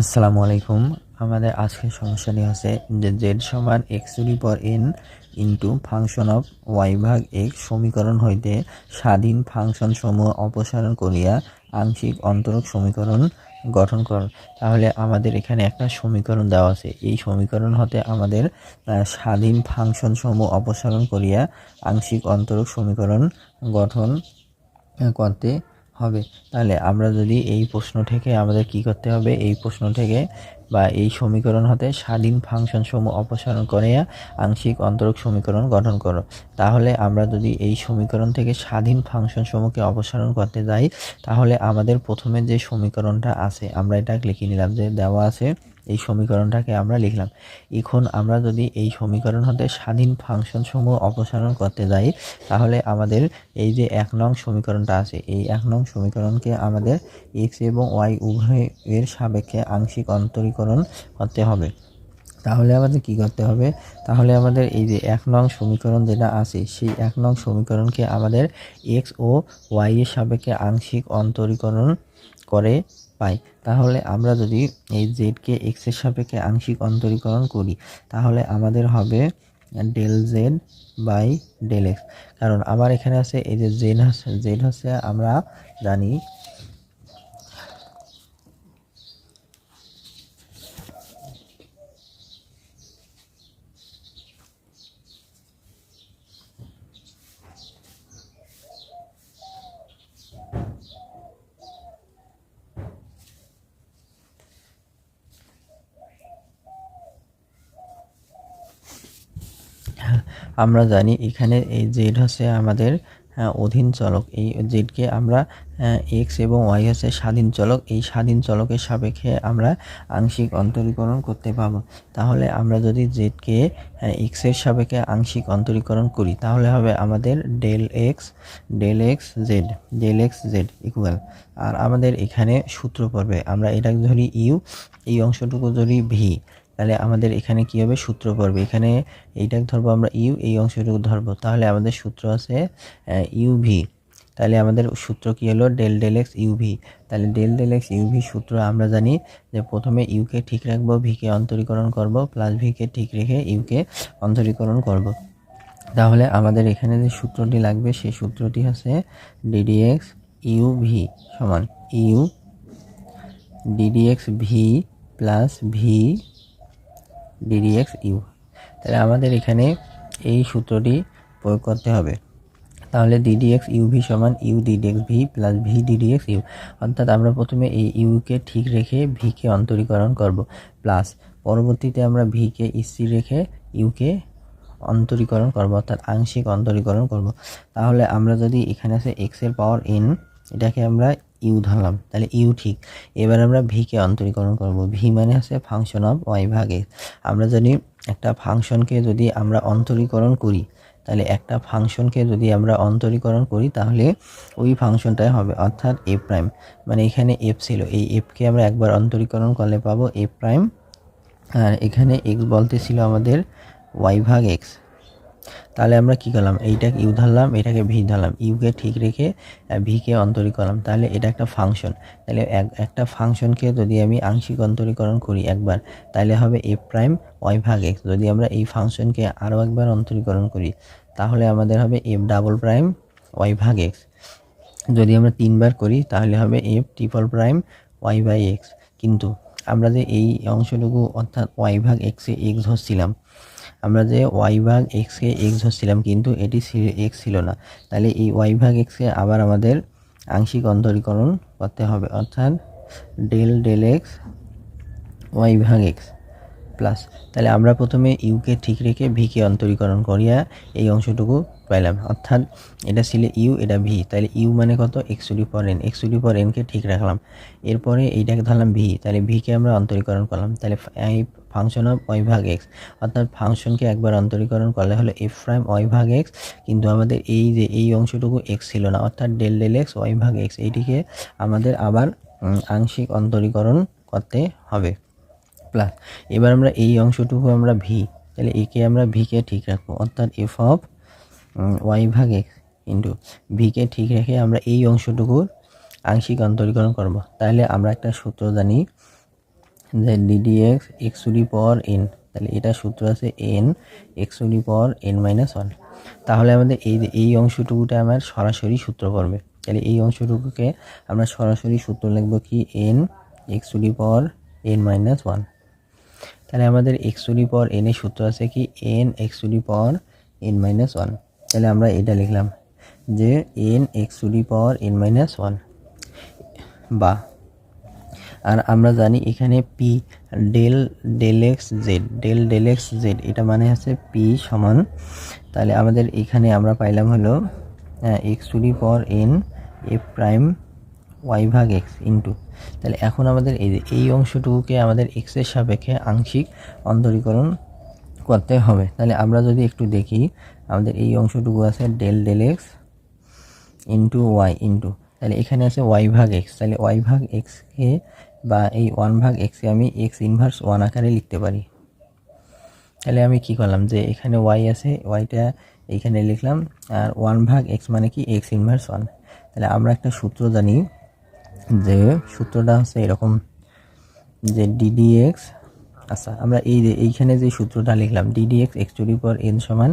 আসসালামু আলাইকুম। আমাদের আজকের সমস্যাটি হচ্ছে যে জেড সমান X to power N into function of Y ভাগ এক্স সমীকরণ হইতে স্বাধীন ফাংশন সমূহ অপসারণ করিয়া আংশিক অন্তরক সমীকরণ গঠন কর। তাহলে আমাদের এখানে একটা সমীকরণ দেওয়া আছে। এই সমীকরণ হতে আমাদের স্বাধীন ফাংশন সমূহ অপসারণ করিয়া আংশিক অন্তরক সমীকরণ গঠন করতে হবে। তাহলে আমরা যদি এই প্রশ্ন থেকে আমাদের কি করতে হবে? এই প্রশ্ন থেকে বা এই সমীকরণ হতে স্বাধীন ফাংশন সমূহ অপসারণ করে আংশিক অন্তরক সমীকরণ গঠন করো। তাহলে আমরা যদি এই সমীকরণ থেকে স্বাধীন ফাংশন সমূহকে অপসারণ করতে যাই, তাহলে আমাদের প্রথমে যে সমীকরণটা আছে, আমরা এটা লিখে নিলাম যে দেওয়া আছে এই সমীকরণটাকে আমরা লিখলাম। এখন আমরা যদি এই সমীকরণ হতে স্বাধীন ফাংশন সমূহ অপসারণ করতে যাই, তাহলে আমাদের এই যে এক নং সমীকরণটা আছে, এই এক নং সমীকরণকে আমাদের এক্স এবং ওয়াই উভয়ের সাপেক্ষে আংশিক অন্তরীকরণ করতে হবে। তাহলে আমাদের কি করতে হবে? তাহলে আমাদের এই যে এক নং সমীকরণ যেটা আছে, সেই এক নং সমীকরণকে আমাদের এক্স ও ওয়াই এর সাপেক্ষে আংশিক অন্তরীকরণ করে পাই। তাহলে আমরা যদি এই জেডকে এক্সের সাপেক্ষে আংশিক অন্তরীকরণ করি, তাহলে আমাদের হবে del Z by del X কারণ আমার এখানে আছে এই যে জেড হচ্ছে জেড হচ্ছে আমরা জানি আমরা জানি এখানে এই জেড হচ্ছে আমাদের আহ, অধীন চলক। এই জেডকে আমরা এক্স এবং ওয়াই হচ্ছে স্বাধীন চলক। এই স্বাধীন চলকের সাপেক্ষে আমরা আংশিক অন্তরীকরণ করতে পাবো তাহলে আমরা যদি জেডকে এক্সের সাপেক্ষে আংশিক অন্তরীকরণ করি তাহলে হবে আমাদের del X del X Z del X Z equal আর আমাদের এখানে সূত্র পড়বে। আমরা এটাকে ধরি ইউ এই অংশটুকু ধরি ভি। তাহলে আমাদের এখানে কি হবে? সূত্র পড়বে। এখানে এইটাকে ধরবো আমরা ইউ এই অংশটুকু ধরবো। তাহলে আমাদের সূত্র আছে ইউভি তাহলে আমাদের সূত্র কি হলো? ডেল ডেল এক্স ইউভি তাহলে ডেল ডেল এক্স ইউভি সূত্র আমরা জানি যে প্রথমে ইউকে ঠিক রাখব ভিকে অন্তরীকরণ করব প্লাস ভিকে ঠিক রেখে ইউকে অন্তরীকরণ করব। তাহলে আমাদের এখানে যে সূত্রটি লাগবে, সেই সূত্রটি হচ্ছে ডিডিএক্স ইউভি সমান U DDX V plus V DDX U তাহলে আমাদের এখানে এই সূত্রটি প্রয়োগ করতে হবে। তাহলে ডিডিএক্স ইউভি সমান U DDX V plus V DDX U অর্থাৎ আমরা প্রথমে এই ইউকে ঠিক রেখে ভিকে অন্তরীকরণ করব প্লাস পরবর্তীতে আমরা ভিকে স্থির রেখে ইউকে অন্তরীকরণ করব, অর্থাৎ আংশিক অন্তরীকরণ করব। তাহলে আমরা যদি এখানে আছে এক্সের পাওয়ার এন এটাকে আমরা ইউ ধরলাম, তাহলে ইউ ঠিক। এবার আমরা ভিকে অন্তরীকরণ করব। ভি মানে হচ্ছে ফাংশন অফ ওয়াই ভাগ এক্স আমরা যদি একটা ফাংশনকে যদি আমরা অন্তরীকরণ করি, তাহলে একটা ফাংশনকে যদি আমরা অন্তরীকরণ করি, তাহলে ওই ফাংশনটাই হবে অর্থাৎ এ প্রাইম মানে এখানে এফ ছিল, এই এফকে আমরা একবার অন্তরীকরণ করলে পাবো এ প্রাইম আর এখানে এক্স বলতে ছিল আমাদের ওয়াই ভাগ এক্স তাহলে আমরা কি করলাম? এইটাকে ইউ ধরলাম, এটাকে ভি ধরলাম। ইউকে ঠিক রেখে ভিকে অন্তরীকরণ তাহলে এটা একটা ফাংশন তাহলে এক- একটা ফাংশনকে যদি আমি আংশিক অন্তরীকরণ করি একবার, তাহলে হবে এফ প্রাইম ওয়াই ভাগ এক্স যদি আমরা এই ফাংশনকে আরও একবার অন্তরীকরণ করি, তাহলে আমাদের হবে এফ ডাবল প্রাইম ওয়াই ভাগ এক্স যদি আমরা তিনবার করি, তাহলে হবে F triple prime Y by X কিন্তু আমরা যে এই অংশটুকু অর্থাৎ ওয়াই ভাগ এক্সে এক্স ধরছিলাম আমরা যে ওয়াই ভাগ এক্সকে এক্স ধরছিলাম, কিন্তু এটি এক্স ছিল না। তাহলে এই ওয়াই ভাগ এক্সকে আবার আমাদের আংশিক অন্তরীকরণ করতে হবে, অর্থাৎ ডেল ডেল এক্স ওয়াই ভাগ এক্স প্লাস তাহলে আমরা প্রথমে ইউকে ঠিক রেখে ভিকে অন্তরীকরণ করিয়া এই অংশটুকু পাইলাম, অর্থাৎ এটা ছিল ইউ এটা ভি তাহলে ইউ মানে কত? এক্স এক্সুডি পর এন এক্সুডি পর এনকে ঠিক রাখলাম। এরপরে এইটাকে ধরলাম ভি তাহলে ভিকে আমরা অন্তরীকরণ করলাম। তাহলে ফ- এই ফাংশন অফ ওয়াই ভাগ এক্স অর্থাৎ ফাংশনকে একবার অন্তরীকরণ করলে হলো এফ প্রাইম ওয়াই ভাগ এক্স কিন্তু আমাদের এই যে এই অংশটুকু এক্স ছিল না, অর্থাৎ ডেল ডেল এক্স ওয়াই ভাগ এক্স এইটিকে আমাদের আবার আংশিক অন্তরীকরণ করতে হবে। প্লাস এবার আমরা এই অংশটুকু আমরা ভি তাহলে একে আমরা ভিকে ঠিক রাখব। অর্থাৎ এফ অফ ওয়াই ভাগ এক্স ইন্টু ভিকে ঠিক রেখে আমরা এই অংশটুকুর আংশিক অন্তরীকরণ করব। তাহলে আমরা একটা সূত্র জানি যে DD X X to the power N তাহলে এটা সূত্র আছে N X to the power N minus one তাহলে আমাদের এই এই অংশটুকুটা আমার সরাসরি সূত্র পড়বে তাহলে এই অংশটুকুকে আমরা সরাসরি সূত্র লিখব কি? N X to the power N minus one তাহলে আমাদের X to the power N এর সূত্র আছে কি? N X to the power N minus one তাহলে আমরা এটা লিখলাম যে N X to the power N minus one বা আর আমরা জানি এখানে P del del X Z del del X Z এটা মানে হচ্ছে পি সমান। তাহলে আমাদের এখানে আমরা পাইলাম হলো X to the power N F prime Y ভাগ এক্স ইন্টু তাহলে এখন আমাদের এই যে, এই অংশটুকুকে আমাদের এক্সের সাপেক্ষে আংশিক অন্তরীকরণ করতে হবে। তাহলে আমরা যদি একটু দেখি, আমাদের এই অংশটুকু আছে del del X into Y into তাহলে এখানে আছে ওয়াই ভাগ এক্স তাহলে ওয়াই ভাগ এক্সকে বা এই ওয়ান ভাগ এক্সকে আমি এক্স ইনভার্স ওয়ান আকারে লিখতে পারি। তাহলে আমি কি করলাম যে এখানে ওয়াই আছে ওয়াইটা এইখানে লিখলাম, আর ওয়ান ভাগ এক্স মানে কি এক্স ইনভার্স ওয়ান তাহলে আমরা একটা সূত্র জানি যে সূত্রটা হচ্ছে এরকম যে ডিডি এক্স আচ্ছা আমরা এই এইখানে যে সূত্রটা লিখলাম DD X X to the power N সমান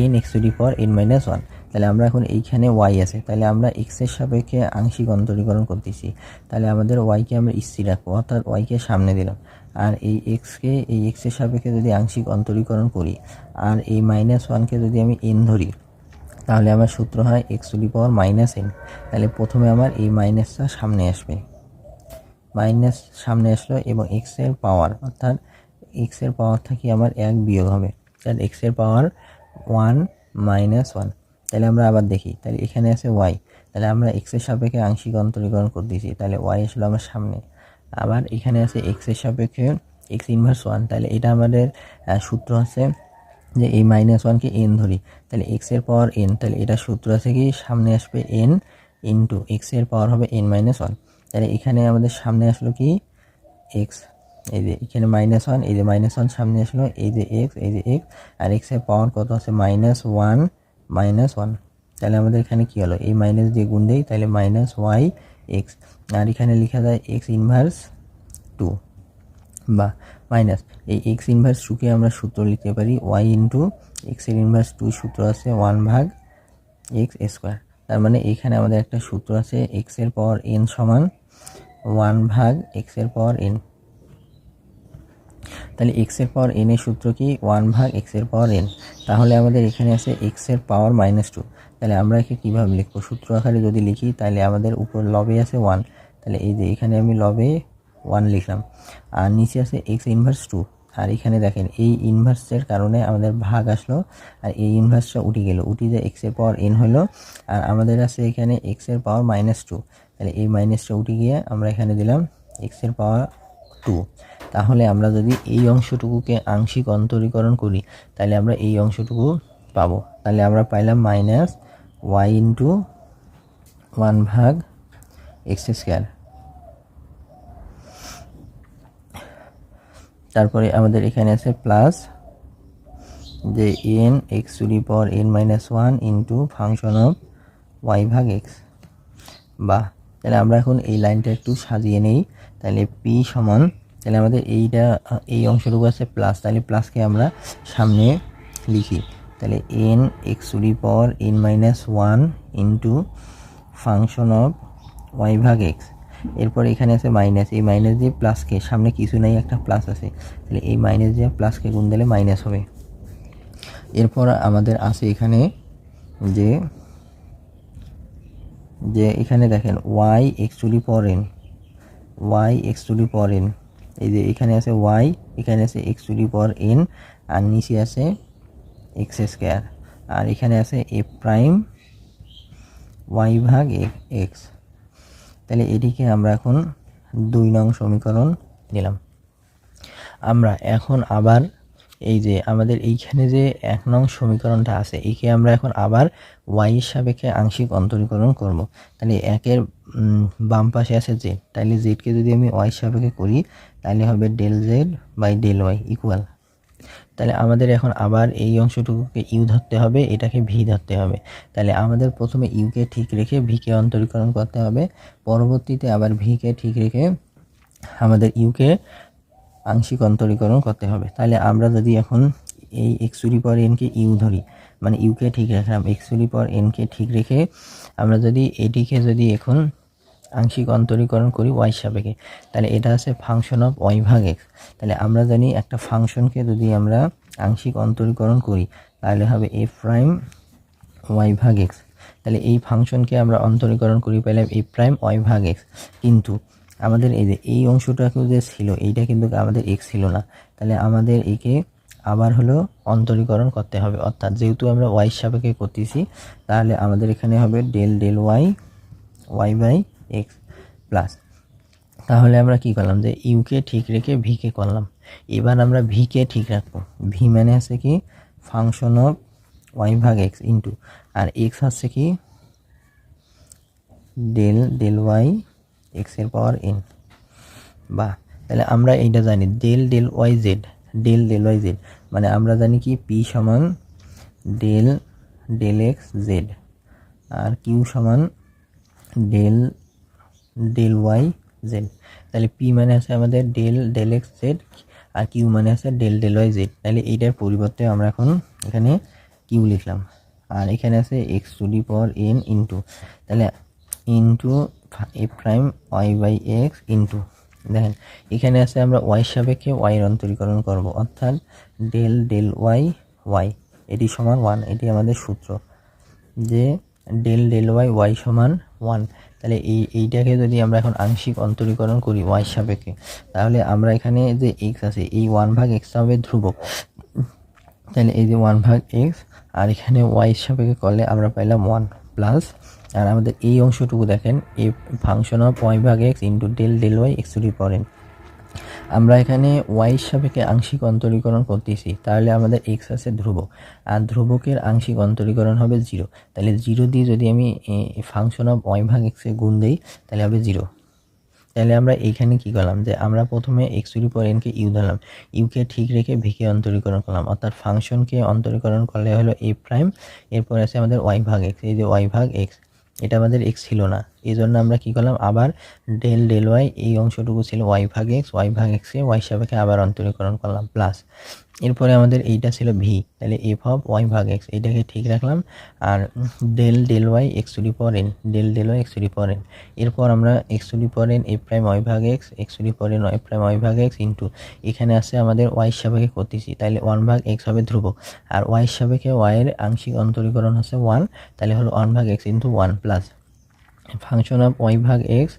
N X to the power N minus one তাহলে আমরা এখন এইখানে ওয়াই আছে। তাহলে আমরা এক্সের সাপেক্ষে আংশিক অন্তরীকরণ করতেছি। তাহলে আমাদের ওয়াইকে আমরা স্থির রাখব, অর্থাৎ ওয়াইকে সামনে দিলাম। আর এই এক্সকে এই এক্সের সাপেক্ষে যদি আংশিক অন্তরীকরণ করি, আর এই মাইনাস ওয়ানকে যদি আমি এন ধরি, তাহলে আমার সূত্র হয় X to the power minus N তাহলে প্রথমে আমার এই মাইনাসটা সামনে আসবে। মাইনাস সামনে আসলো এবং এক্সের পাওয়ার অর্থাৎ এক্সের পাওয়ার থেকে আমার এক বিয়োগ হবে। তাহলে এক্সের পাওয়ার ওয়ান মাইনাস ওয়ান তাহলে আমরা আবার দেখি, তাহলে এখানে আছে ওয়াই তাহলে আমরা এক্সের সাপেক্ষে আংশিক অন্তরীকরণ করে দিয়েছি, তাহলে ওয়াই আসলো আমার সামনে। আবার এখানে আছে এক্সের সাপেক্ষে এক্স ইনভার্স ওয়ান তাহলে এটা আমাদের সূত্র আছে যে এই মাইনাস ওয়ানকে এন ধরি। তাহলে এক্সের পাওয়ার এন তাহলে এটা সূত্র আছে কি, সামনে আসবে এন ইন্টু এক্সের পাওয়ার হবে এন মাইনাস ওয়ান তাহলে এখানে আমাদের সামনে আসলো কি? এক্স এই যে এখানে মাইনাস ওয়ান এই যে মাইনাস ওয়ান সামনে আসলো, এই যে এক্স এই যে এক্স আর এক্সের পাওয়ার কত আছে? মাইনাস ওয়ান মাইনাস ওয়ান তাহলে আমাদের এখানে কী হলো? এই মাইনাস দিয়ে গুণ দেই, তাহলে মাইনাস ওয়াই এক্স আর এখানে লেখা যায় এক্স ইনভার্স টু বা মাইনাস এই এক্স ইনভার্স টুকে আমরা সূত্র লিখতে পারি ওয়াই ইন্টু এক্সের ইনভার্স টু সূত্র আছে ওয়ান ভাগ এক্স স্কোয়ার তার মানে এখানে আমাদের একটা সূত্র আছে এক্সের পাওয়ার এন সমান ওয়ান ভাগ এক্সের পাওয়ার এন তাহলে এক্সের পাওয়ার এন এর সূত্র কি? ওয়ান ভাগ এক্সের পাওয়ার এন তাহলে আমাদের এখানে আছে এক্সের পাওয়ার মাইনাস টু তাহলে আমরা একে কীভাবে লিখব? সূত্র আকারে যদি লিখি, তাহলে আমাদের উপর লবে আছে ওয়ান তাহলে এই যে এখানে আমি লবে ওয়ান লিখলাম। আর নিচে আছে এক্স ইনভার্স টু আর এখানে দেখেন, এই ইনভার্সের কারণে আমাদের ভাগ আসলো, আর এই ইনভার্সটা উঠে গেল। উঠে যে এক্সের পাওয়ার এন হলো, আর আমাদের আছে এখানে এক্সের পাওয়ার মাইনাস টু তাহলে এই মাইনাসটা উঠে গিয়ে আমরা এখানে দিলাম এক্সের পাওয়ার টু তাহলে আমরা যদি এই অংশটুকুকে আংশিক অন্তরীকরণ করি, তাহলে আমরা এই অংশটুকু পাবো। তাহলে আমরা পাইলাম মাইনাস ওয়াই ইন্টু ওয়ান ভাগ এক্স স্কোয়ার তারপরে আমাদের এখানে আছে প্লাস যে N X to the power N minus one into function of Y ভাগ এক্স বা তাহলে আমরা এখন এই লাইনটা একটু সাজিয়ে নেই। তাহলে পি সমান, তাহলে আমাদের এইটা, এই অংশটুকু আছে প্লাস তাহলে প্লাসকে আমরা সামনে লিখি। তাহলে N X to the power N minus one into function of Y ভাগ এক্স এরপর এখানে আছে মাইনাস এই মাইনাস দিয়ে প্লাসকে সামনে কিছু নাই, একটা প্লাস আছে। তাহলে এই মাইনাস দিয়ে প্লাসকে গুণ দিলে মাইনাস হবে। এরপর আমাদের আছে এখানে যে যে এখানে দেখেন Y X to power N Y X to power N এই যে এখানে আছে ওয়াই এখানে আছে এক্স পর এন আর নিচে আছে এক্স স্কোয়ার আর এখানে আছে এ প্রাইম ওয়াই ভাগ এক্স তাহলে এটিকে আমরা এখন দুই নং সমীকরণ দিলাম আমরা এখন আবার এই যে আমাদের এইখানে যে এক নং সমীকরণটা আছে, একে আমরা এখন আবার ওয়াই সাপেক্ষে আংশিক অন্তরীকরণ করব। তাহলে একের বাম পাশে আছে জেড তাহলে জেডকে যদি আমি ওয়াই সাপেক্ষে করি, তাহলে হবে del z by del y equal তাহলে আমাদের এখন আবার এই অংশটুকুকে ইউ ধরতে হবে, এটাকে ভি ধরতে হবে। তাহলে আমাদের প্রথমে ইউকে ঠিক রেখে ভিকে অন্তরীকরণ করতে হবে, পরবর্তীতে আবার ভিকে ঠিক রেখে আমাদের ইউকে আংশিক অন্তরীকরণ করতে হবে। তাহলে আমরা যদি এখন এই এক্স টু দি এনকে ইউ ধরি মানে ইউকে ঠিক রাখলাম এক্স পাওয়ার এনকে ঠিক রেখে আমরা যদি এটিকে যদি এখন আংশিক অন্তরীকরণ করি ওয়াই সাপেক্ষে, তাহলে এটা আছে ফাংশন অফ ওয়াই ভাগ এক্স তাহলে আমরা জানি একটা ফাংশনকে যদি আমরা আংশিক অন্তরীকরণ করি, তাহলে হবে এফ প্রাইম ওয়াই ভাগ এক্স তাহলে এই ফাংশনকে আমরা অন্তরীকরণ করি পেলাম এ প্রাইম ওয়াই ভাগ এক্স কিন্তু আমাদের এই যে, এই অংশটাকেও যে ছিল, এইটা কিন্তু আমাদের এক্স ছিল না। তাহলে আমাদের একে আবার হলো অন্তরীকরণ করতে হবে। অর্থাৎ যেহেতু আমরা ওয়াই সাপেক্ষে করতেছি, তাহলে আমাদের এখানে হবে del del y y by x plus তাহলে আমরা কি করলাম যে ইউকে ঠিক রেখে ভিকে করলাম। এবার আমরা ভিকে ঠিক রাখব। ভি মানে আছে কি ফাংশন অফ ওয়াই ভাগ এক্স ইন্টু আর এক্স হচ্ছে কি ডেল ডেল ওয়াই এক্সের পাওয়ার এন বা, তাহলে আমরা এইটা জানি del del y z del del y z মানে আমরা জানি কি পি সমান ডেল ডেল এক্স জেড আর কিউ সমান ডেল ডেল ওয়াই জেড তাহলে পি মানে আছে আমাদের ডেল ডেল এক্স জেড আর কিউ মানে আছে ডেল ডেল ওয়াই জেড তাহলে এইটার পরিবর্তে আমরা এখন এখানে কিউ লিখলাম, আর এখানে আছে x to the power n into তাহলে into a prime y by x into. দেখেন, এখানে আছে আমরা ওয়াই সাপেক্ষে ওয়াইয়ের অন্তরীকরণ করব, অর্থাৎ ডেল ডেল ওয়াই ওয়াই। এটি সমান ওয়ান, এটি আমাদের সূত্র যে ডেল ডেল ওয়াই ওয়াই সমান ওয়ান। তাহলে এই, এইটাকে যদি আমরা এখন আংশিক অন্তরীকরণ করি ওয়াই সাপেক্ষে, তাহলে আমরা এখানে যে এক্স আছে, এই ওয়ান ভাগ এক্স হবে ধ্রুবক। তাহলে এই যে ওয়ান ভাগ এক্স, আর এখানে ওয়াই সাপেক্ষে করলে আমরা পাইলাম ওয়ান প্লাস আর আমাদের এই অংশটুকু দেখেন, এই ফাংশন অফ ওয়াই ভাগ x into del del y x to পড়েন আমরা এখানে ওয়াই সাপেক্ষে আংশিক অন্তরীকরণ করতেছি, তাহলে আমাদের এক্স আছে ধ্রুবক। আর ধ্রুবকের আংশিক অন্তরীকরণ হবে জিরো তাহলে জিরো দিয়ে যদি আমি ফাংশন অফ ওয়াই ভাগ এক্সে গুণ দিই, তাহলে হবে জিরো তাহলে আমরা এইখানে কি করলাম যে, আমরা প্রথমে এক্স টু পর এনকে ইউ ধরলাম। ইউকে ঠিক রেখে ভিকে অন্তরীকরণ করলাম। অর্থাৎ ফাংশনকে অন্তরীকরণ করলে হলো এ প্রাইম এরপর আছে আমাদের ওয়াই ভাগ এক্স এই যে ওয়াই ভাগ এক্স এটা আমাদের এক্স ছিল না। এই জন্য আমরা কী করলাম? আবার ডেল ডেল ওয়াই এই অংশটুকু ছিল ওয়াই ভাগ এক্স ওয়াই ভাগ এক্সে ওয়াই সাপেক্ষে আবার অন্তরীকরণ করলাম প্লাস এরপরে আমাদের এইটা ছিল ভি তাহলে এফ অফ ওয়াই ভাগ এক্স এইটাকে ঠিক রাখলাম। আর del del y x to the পর n del del y x to the পর এন এরপর আমরা এক্স টু ডি পর এন এ প্রাইম ওয়াই ভাগ এক্স এক্স টু ডি পর এন ওয়াই প্রাইম ওয়াই ভাগ এক্স ইন্টু এখানে আছে আমাদের ওয়াই সাপেক্ষে করতেছি তাহলে ওয়ান ভাগ এক্স হবে ধ্রুবক আর ওয়াই সাপেক্ষে ওয়াইয়ের আংশিক অন্তরীকরণ হচ্ছে ওয়ান তাহলে হলো ওয়ান ভাগ x into one plus function of y ভাগ এক্স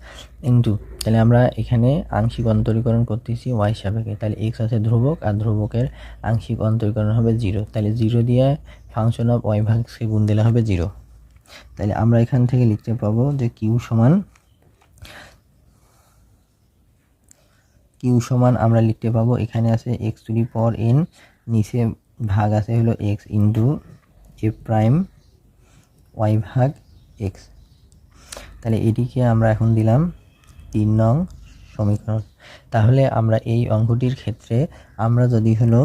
ইন্টু তাহলে আমরা এখানে আংশিক অন্তরীকরণ করতেছি ওয়াই সাপেক্ষে। তাহলে এক্স আছে ধ্রুবক আর ধ্রুবকের আংশিক অন্তরীকরণ হবে জিরো তাহলে জিরো দিয়ে ফাংশন অফ ওয়াই ভাগ এক্সকে গুণ দিলে হবে জিরো তাহলে আমরা এখান থেকে লিখতে পাবো যে কিউ সমান কিউ সমান আমরা লিখতে পাবো এখানে আছে x to the power n নিচে ভাগ আছে হলো x into a prime y ভাগ এক্স তাহলে এটিকে আমরা এখন দিলাম তিন নং সমীকরণ। তাহলে আমরা এই অঙ্কটির ক্ষেত্রে আমরা যদি হলো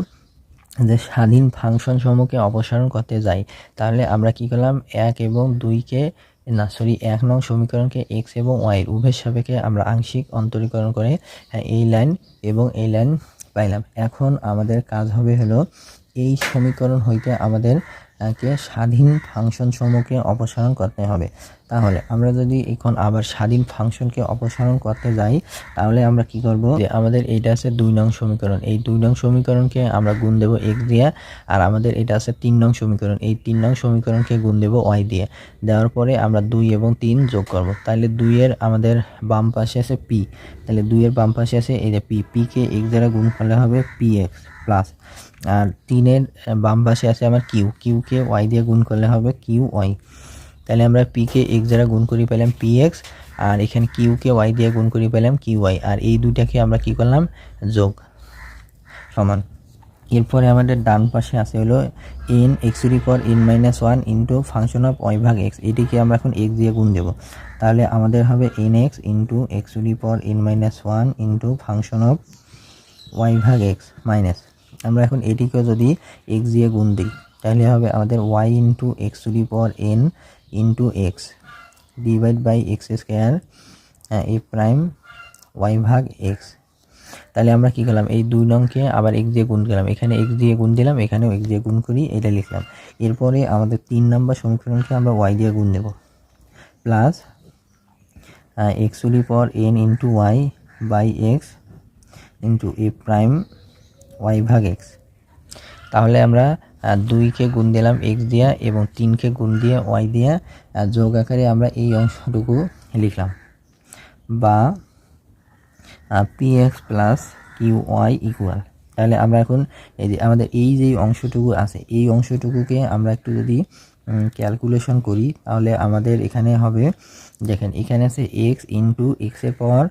যে স্বাধীন ফাংশন সমূহকে অপসারণ করতে যাই তাহলে আমরা কি করলাম? এক এবং দুইকে না সরি এক নং সমীকরণকে এক্স এবং ওয়াই উভয়ের সাপেক্ষে আমরা আংশিক অন্তরীকরণ করে হ্যাঁ, এই লাইন এবং এই লাইন পাইলাম। এখন আমাদের কাজ হবে হলো এই সমীকরণ হইতে আমাদের কে স্বাধীন ফাংশন সমূহকে অপসারণ করতে হবে। তাহলে আমরা যদি এখন আবার স্বাধীন ফাংশনকে অপসারণ করতে যাই, তাহলে আমরা কি করব? যে আমাদের এটা আছে দুই নং সমীকরণ। এই দুই নং সমীকরণকে আমরা গুণ দেব এক্স দিয়ে, আর আমাদের এটা আছে তিন নং সমীকরণ। এই তিন নং সমীকরণকে গুণ দেব ওয়াই দিয়ে। দেওয়ার পরে আমরা দুই এবং তিন যোগ করব। তাহলে দুইয়ের আমাদের বাম পাশে আছে পি। তাহলে দুইয়ের বাম পাশে আছে এই যে পি। পিকে এক্স দ্বারা গুণ করলে হবে এক্স প্লাস। আর তিনের বাম পাশে আছে আমার কিউ। কিউকে ওয়াই দিয়ে গুণ করলে হবে কিউ ওয়াই। তাহলে আমরা পিকে এক্স দ্বারা গুণ করি পেলাম পি এক্স, আর এখানে কিউকে ওয়াই দিয়ে গুণ করি পেলাম কিউ ওয়াই। আর এই দুইটাকে আমরা কি করলাম? যোগ সমান। এরপরে আমাদের ডান পাশে আছে হলো এন এক্স টু পর n minus one into function of y ভাগ এক্স। এটিকে আমরা এখন এক্স দিয়ে গুণ দেবো। তাহলে আমাদের হবে n x into x to পর n minus one into function of y ভাগ এক্স মাইনাস। আমরা এখন এটিকেও যদি এক্স দিয়ে গুণ দিই, তাহলে হবে আমাদের y into x to the power n into x divide by x square a prime y ভাগ এক্স তাহলে আমরা কি করলাম? এই দুই নংকে আবার এক্স দিয়ে গুণ করলাম। এখানে এক্স দিয়ে গুণ দিলাম, এখানেও এক্স দিয়ে গুণ করি, এটা লিখলাম। এরপরে আমাদের তিন নম্বর সমীকরণকে আমরা ওয়াই দিয়ে গুণ দেব। Plus x to the power n into y by x into a prime y ভাগ এক্স তাহলে আমরা দুইকে গুণ দিলাম এক্স দিয়া এবং তিনকে গুণ দিয়ে ওয়াই দিয়া যোগ আকারে আমরা এই অংশটুকু লিখলাম। বা p x plus q y equal তাহলে আমরা এখন এই যে আমাদের এই যে অংশটুকু আছে, এই অংশটুকুকে আমরা একটু যদি ক্যালকুলেশন করি, তাহলে আমাদের এখানে হবে, দেখেন এখানে আছে এক্স ইন্টু এক্সের পাওয়ার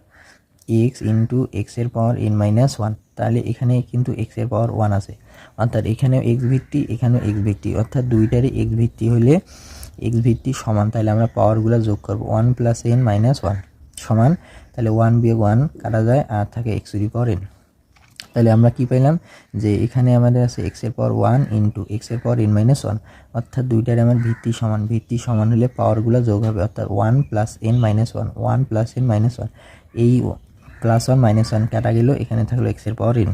এক্স ইন্টু এক্সের পাওয়ার এন মাইনাস ওয়ান তাহলে এখানে কিন্তু এক্সের পাওয়ার ওয়ান আছে। অর্থাৎ এখানেও এক্স ভিত্তি, এখানেও এক্স ভিত্তি। অর্থাৎ দুইটারই এক্স ভিত্তি হলে এক্স ভিত্তি সমান, তাহলে আমরা পাওয়ারগুলো যোগ করব। One plus n minus one সমান, তাহলে ওয়ান বিয়োগ ওয়ান কাটা যায়, আর থাকে x to the power n তাহলে আমরা কি পেলাম? যে এখানে আমাদের আছে এক্সের পাওয়ার ওয়ান ইন্টু এক্সের পাওয়ার এন মাইনাস ওয়ান অর্থাৎ দুইটার আমার ভিত্তি সমান ভিত্তি সমান হলে পাওয়ারগুলো যোগ হবে। অর্থাৎ one plus n minus one one plus n minus one এই প্লাস ওয়ান মাইনাস ওয়ান কাটা গেল এখানে থাকল এক্সের পাওয়ার এন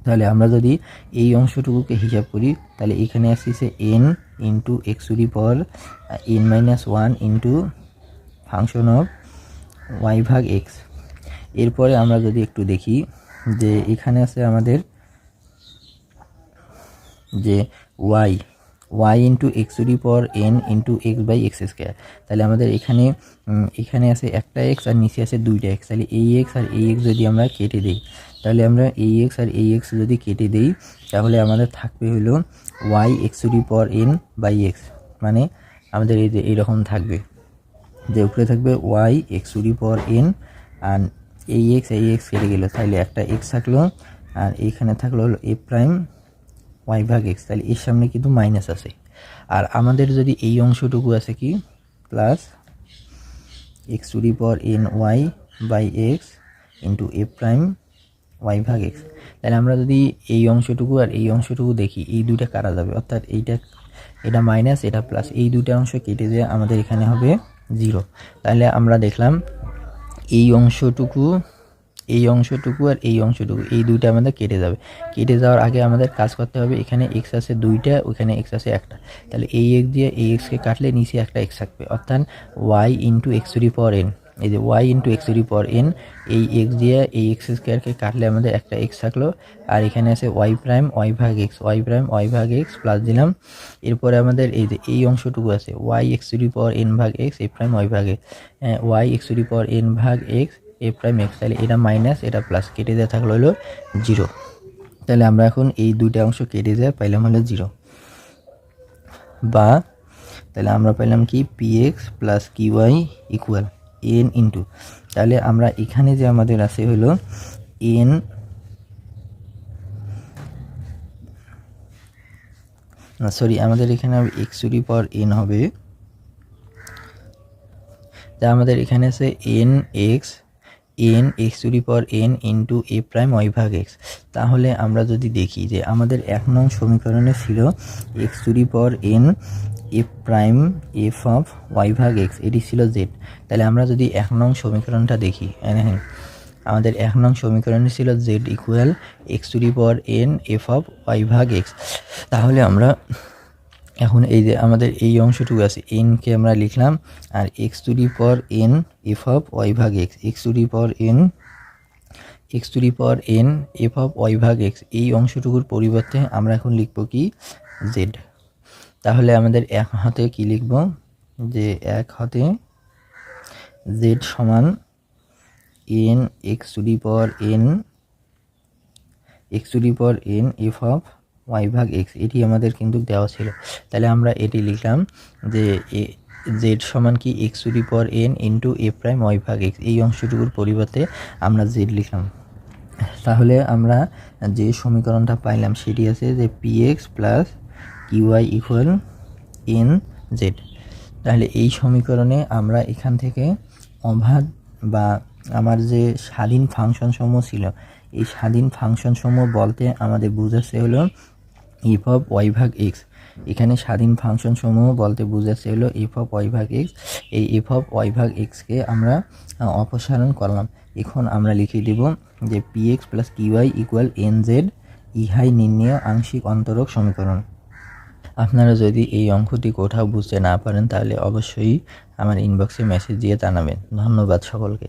তাহলে আমরা যদি এই অংশটুকুকে হিসাব করি, তাহলে এখানে আসছে n into x to the power n minus one into function of y ভাগ এক্স এরপরে আমরা যদি একটু দেখি যে এখানে আছে আমাদের যে y y into x to the power n into x by x square তাহলে আমাদের এখানে এখানে আছে একটা এক্স আর নিচে আছে দুইটা এক্স তাহলে এই এক্স আর এই এক্স যদি আমরা কেটে দিই, তাহলে আমরা এই এক্স আর এই এক্স যদি কেটে দিই, তাহলে আমাদের থাকবে হলো y x to the power n by x মানে আমাদের এই যে এইরকম থাকবে। যে উপরে থাকবে y x to power n আর এই এক্স এই এক্স কেটে গেল। তাহলে একটা এক্স থাকল আর এইখানে থাকল হলো এ প্রাইম ওয়াই ভাগ এক্স তাহলে এর সামনে কিন্তু মাইনাস আছে। আর আমাদের যদি এই অংশটুকু আছে কি? Plus x to the power n y by x into a prime y ভাগ এক্স তাহলে আমরা যদি এই অংশটুকু আর এই অংশটুকু দেখি, এই দুইটা কাটা যাবে? অর্থাৎ এইটা, এটা মাইনাস এটা প্লাস এই দুইটা অংশ কেটে দিয়ে আমাদের এখানে হবে জিরো তাহলে আমরা দেখলাম এই অংশটুকু এই অংশটুকু আর এই অংশটুকু, এই দুইটা আমাদের কেটে যাবে। কেটে যাওয়ার আগে আমাদের কাজ করতে হবে, এখানে এক্স আছে দুইটা, ওখানে এক্স আছে একটা। তাহলে এই এক্স দিয়ে এই এক্সকে কাটলে নিচে একটা এক্স থাকবে। অর্থাৎ y into x to power n এই যে y into x to power n এই এক্স দিয়ে এই এক্স স্কোয়ারকে কাটলে আমাদের একটা এক্স থাকল। আর এখানে আছে ওয়াই প্রাইম ওয়াই ভাগ এক্স ওয়াই প্রাইম ওয়াই ভাগ এক্স প্লাস দিলাম। এরপরে আমাদের এই যে এই অংশটুকু আছে y x to power n ভাগ এক্স এ প্রাইম ওয়াই ভাগ x y x to power n ভাগ এক্স এ প্রাইম এক্স, তাহলে এটা মাইনাস, এটা প্লাস কেটে দেওয়া থাকল হলো জিরো। তাহলে আমরা এখন এই দুইটা অংশ কেটে দেওয়া পাইলাম হলো জিরো। বা তাহলে আমরা পেলাম কি? P x plus q y equal n into তাহলে আমরা এখানে যে আমাদের আছে হলো এন সরি আমাদের এখানে এক্স টু দি এন হবে। তা আমাদের এখানে আছে n x n x to the power n into a prime y ভাগ এক্স তাহলে আমরা যদি দেখি যে আমাদের এক নং সমীকরণে ছিল x to the power n a prime f of y ভাগ এক্স এটি ছিল জেড তাহলে আমরা যদি এক নং সমীকরণটা দেখি হ্যাঁ আমাদের এক নং সমীকরণে ছিল z equal x to the power n f of y ভাগ এক্স তাহলে আমরা এখন এই যে আমাদের এই অংশটুকু আছে এনকে আমরা লিখলাম, আর x to the power n f of y ভাগ x x to the power n x to the power n f of y ভাগ এক্স এই অংশটুকুর পরিবর্তে আমরা এখন লিখব কি? জেড তাহলে আমাদের এক হাতে কি লিখব? যে এক হাতে জেড সমান n x to the power n x to the power n f of y ভাগ এক্স এটি আমাদের কিন্তু দেওয়া ছিল। তাহলে আমরা এটি লিখলাম যে জেড সমান কি x to the power n into a prime y ভাগ এক্স এই অংশটুকুর পরিবর্তে আমরা জেড লিখলাম। তাহলে আমরা যে সমীকরণটা পাইলাম সেটি আছে যে p x plus q y equal n z তাহলে এই সমীকরণে আমরা এখান থেকে অবাধ বা আমার যে স্বাধীন ফাংশন সমূহ ছিল, এই স্বাধীন ফাংশন সমূহ বলতে আমাদের বুঝাচ্ছে হলো এফ অফ ওয়াই ভাগ এক্স এখানে স্বাধীন ফাংশন সমূহ বলতে বোঝাচ্ছে হলো এফ অফ ওয়াই ভাগ এক্স এই এফ অফ ওয়াই ভাগ এক্সকে আমরা অপসারণ করলাম। এখন আমরা লিখে দেব যে p x plus q y equal n z ইহাই নির্ণয় আংশিক অন্তরক সমীকরণ। আপনারা যদি এই অঙ্কটি কোথাও বুঝতে না পারেন, তাহলে অবশ্যই আমার ইনবক্সে মেসেজ দিয়ে জানাবেন। ধন্যবাদ সকলকে।